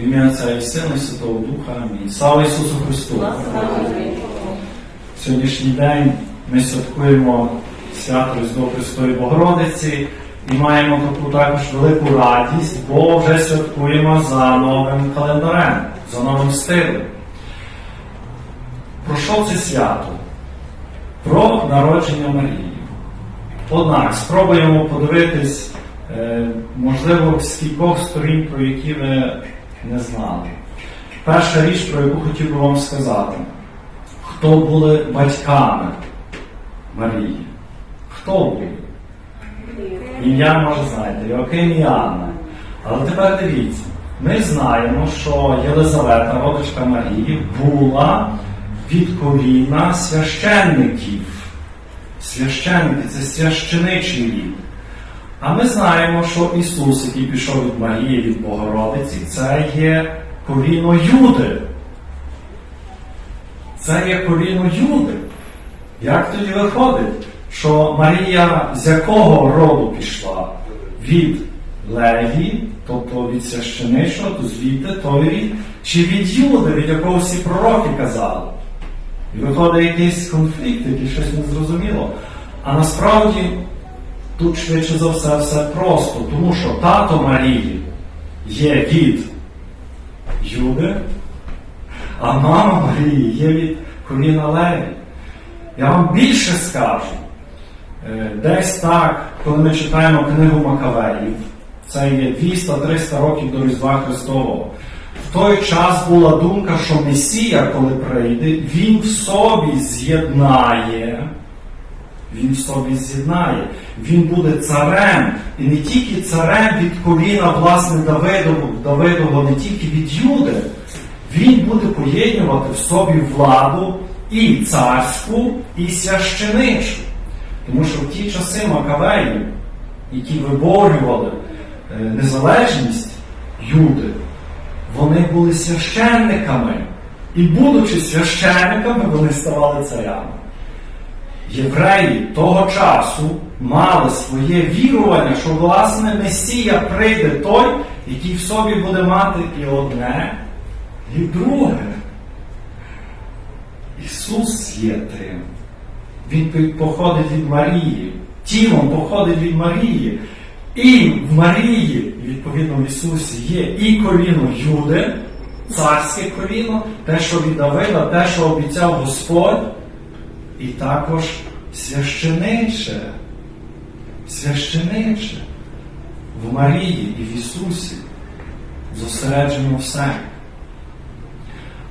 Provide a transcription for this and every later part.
В ім'я Отця і Сина і Святого Духа. Амінь. Слава Ісусу Христу! Сьогоднішній день ми святкуємо свято Різдво Христової Богородиці і маємо таку також велику радість, бо вже святкуємо за новим календарем, за новим стилем. Про що це свято? Про народження Марії. Однак спробуємо подивитись, е, можливо, з кількох сторін, про які ви не знали. Перша річ, про яку хотів би вам сказати, хто були батьками Марії? Хто були? Ім'я, може, знаєте, Йоаким і Анна. Але тепер дивіться, ми знаємо, що Єлизавета, родичка Марії, була від коліна священників. Священники це священичий рід. А ми знаємо, що Ісус, який пішов від Марії, від Богородиці, це є коліно Юди. Це є коліно Юди. Як тоді виходить, що Марія з якого роду пішла? Від Леві, тобто від священичого, то звідти той рід, чи від Юди, від якого всі пророки казали? І виходить якийсь конфлікт, який щось не зрозуміло. А насправді тут швидше за все все просто, тому що тато Марії є від Юди, а мама Марії є від коліна Леві. Я вам більше скажу. Е, Десь так, коли ми читаємо книгу Макавеїв, це є 200-300 років до Різдва Христового. В той час була думка, що Месія, коли прийде, він в собі з'єднає. Він в собі з'єднає. Він буде царем. І не тільки царем від коліна, власне, Давидового, Давидового, не тільки від Юди. Він буде поєднувати в собі владу і царську, і священичу. Тому що в ті часи Макавеїв, які виборювали е, незалежність Юди, вони були священниками. І, будучи священниками, вони ставали царями. Євреї того часу мали своє вірування, що власне Месія прийде той, який в собі буде мати і одне, і друге. Ісус є тим. Він походить від Марії, тілом походить від Марії. І в Марії, відповідно в Ісусі, є і коліно Юди, царське коліно, те, що від Давида, те, що обіцяв Господь, і також священиче. Священиче. В Марії і в Ісусі зосереджено все.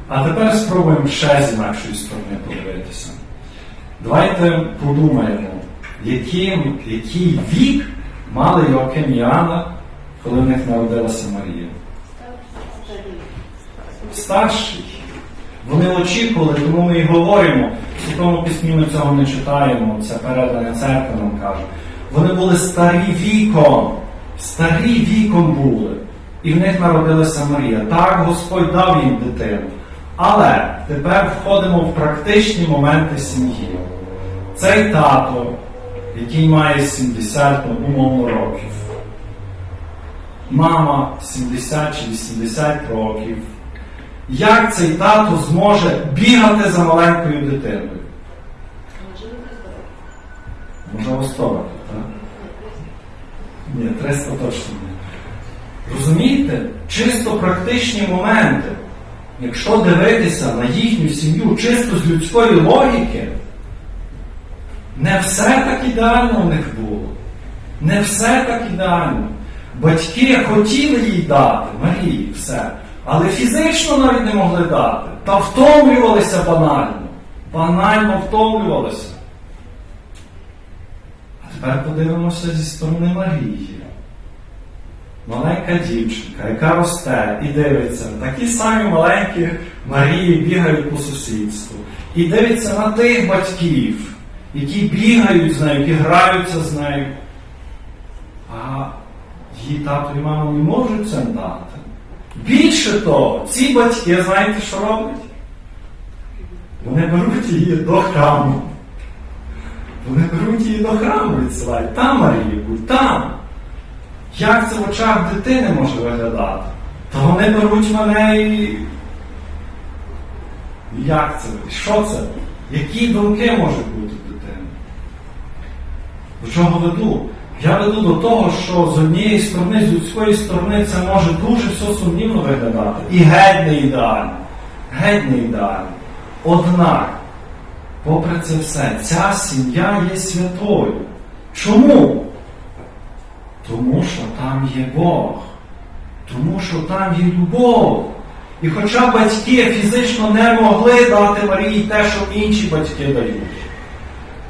А тепер спробуємо ще з інакшої сторони подивитися. Давайте подумаємо, яким, який вік мали Йоаким і Анна, коли в них народилася Марія. Старший. Вони очікували, тому ми і говоримо. У тому письмі ми цього не читаємо, це передання церкви нам каже. Вони були старі віком, старі віком були. І в них народилася Марія. Так Господь дав їм дитину. Але тепер входимо в практичні моменти сім'ї. Цей тато, який має 70 ну, умовно років, мама 70 чи 80 років. Як цей тато зможе бігати за маленькою дитиною? Можливо, 100 років, так? Ні, 300 точно ні. Розумієте? Чисто практичні моменти. Якщо дивитися на їхню сім'ю чисто з людської логіки, не все так ідеально в них було. Не все так ідеально. Батьки хотіли їй дати, Марії, все. Але фізично навіть не могли дати. Та втомлювалися банально. Банально втомлювалися. А тепер подивимося зі сторони Марії. Маленька дівчинка, яка росте і дивиться, такі самі маленькі Марії бігають по сусідству. І дивиться на тих батьків, які бігають з нею, які граються з нею. А її тато і мама не можуть це дати. Більше того, ці батьки, знаєте, що роблять? Вони беруть її до храму. Вони беруть її до храму відсилають. Там Марію, там. Як це в очах дитини може виглядати? то вони беруть мене і. Як це? Що це? Які думки можуть бути в дитини? До чого веду? Я веду до того, що з однієї сторони, з людської сторони, це може дуже все сумнівно виглядати. І геть не ідеально. Геть не ідеально. Однак, попри це все, ця сім'я є святою. Чому? Тому що там є Бог. Тому що там є любов. І хоча батьки фізично не могли дати Марії те, що інші батьки дають,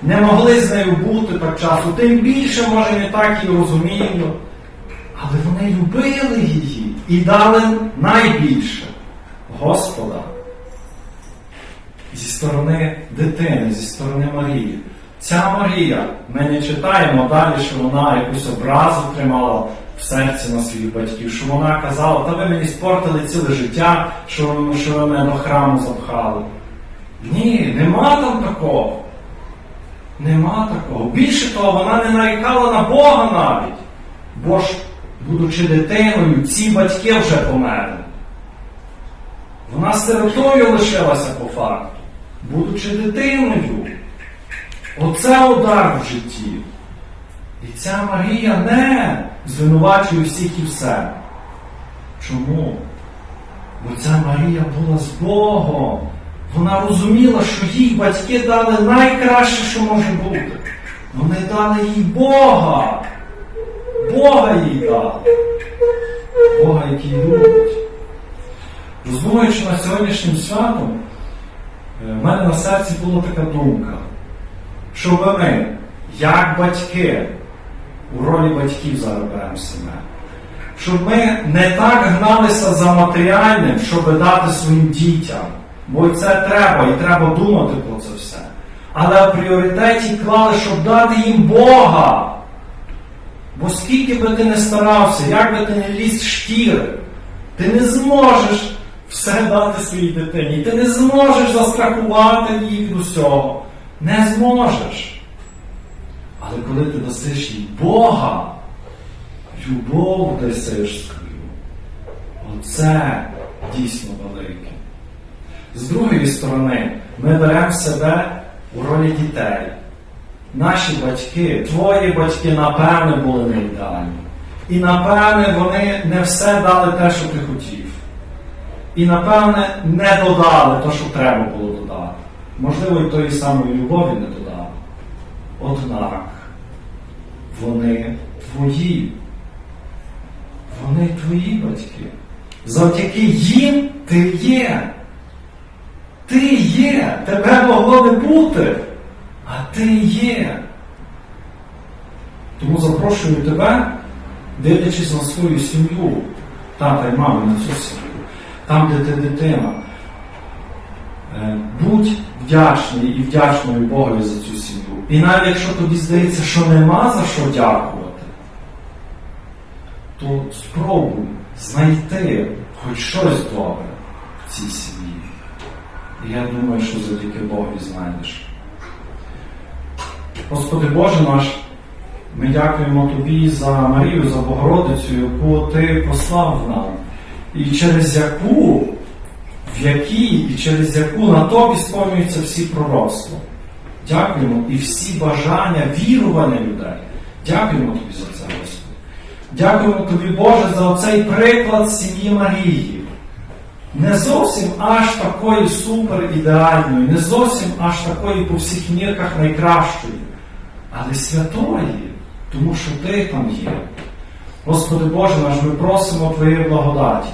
не могли з нею бути так часто, тим більше, може, не так і розуміємо. Але вони любили її і дали найбільше Господа зі сторони дитини, зі сторони Марії. Ця Марія, ми не читаємо далі, що вона якусь образу тримала в серці на своїх батьків, що вона казала, та ви мені спортили ціле життя, що, ви- що ви мене до храму запхали. Ні, нема там такого. Нема такого. Більше того, вона не нарікала на Бога навіть. Бо ж, будучи дитиною, ці батьки вже померли. Вона сиротою лишилася по факту, будучи дитиною. Оце удар в житті. І ця Марія не звинувачує всіх і все. Чому? Бо ця Марія була з Богом. Вона розуміла, що їй батьки дали найкраще, що може бути. Вони дали їй Бога. Бога їй дали. Бога, який любить. Роздумуючи над сьогоднішнім святом, е, в мене на серці була така думка, щоб ми, як батьки, у ролі батьків зараз беремо себе, щоб ми не так гналися за матеріальним, щоб дати своїм дітям. Бо це треба, і треба думати про це все. Але в пріоритеті клали, щоб дати їм Бога. Бо скільки би ти не старався, як би ти не ліз шкіри, ти не зможеш все дати своїй дитині. Ти не зможеш застрахувати її від усього. Не зможеш. Але коли ти дасиш їй Бога, любов дасиш свою, оце дійсно велике. З другої сторони, ми беремо себе у ролі дітей. Наші батьки, твої батьки, напевне, були не ідеальні. І напевне, вони не все дали те, що ти хотів. І напевне не додали те, що треба було додати. Можливо, і тої самої любові не додали. Однак вони твої. Вони твої батьки. Завдяки їм ти є. Ти є. Тебе могло не бути. А ти є. Тому запрошую тебе, дивлячись на свою сім'ю, тата і маму на цю сім'ю, там, де ти дитина. Е, Будь вдячний і вдячною Богові за цю сім'ю. І навіть якщо тобі здається, що нема за що дякувати, то спробуй знайти хоч щось добре в цій сім'ї. І я думаю, що завдяки Богові знайдеш. Господи Боже наш, ми дякуємо Тобі за Марію, за Богородицю, яку Ти послав нам, і через яку, в якій і через яку на тобі сповнюються всі пророцтва. Дякуємо і всі бажання, вірування людей. Дякуємо Тобі за це, Господи. Дякуємо Тобі, Боже, за оцей приклад сім'ї Марії. Не зовсім аж такої супер ідеальної, не зовсім аж такої по всіх мірках найкращої, але святої, тому що Ти там є. Господи Боже наш, ми просимо Твоєї благодаті.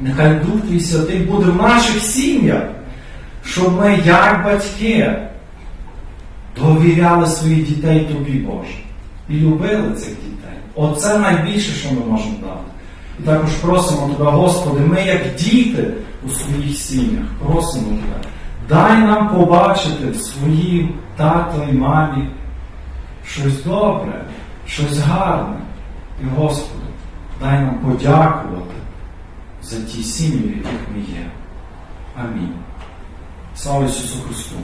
Нехай Дух Твій Святий буде в наших сім'ях, щоб ми, як батьки, довіряли своїх дітей Тобі, Боже, і любили цих дітей. Оце найбільше, що ми можемо дати. І також просимо Тебе, Господи, ми, як діти у своїх сім'ях, просимо Тебе, дай нам побачити в своїм тато і мамі щось добре, щось гарне. І, Господи, дай нам подякувати за ті сім'ї, в яких ми є. Амінь. Слава Ісусу Христу!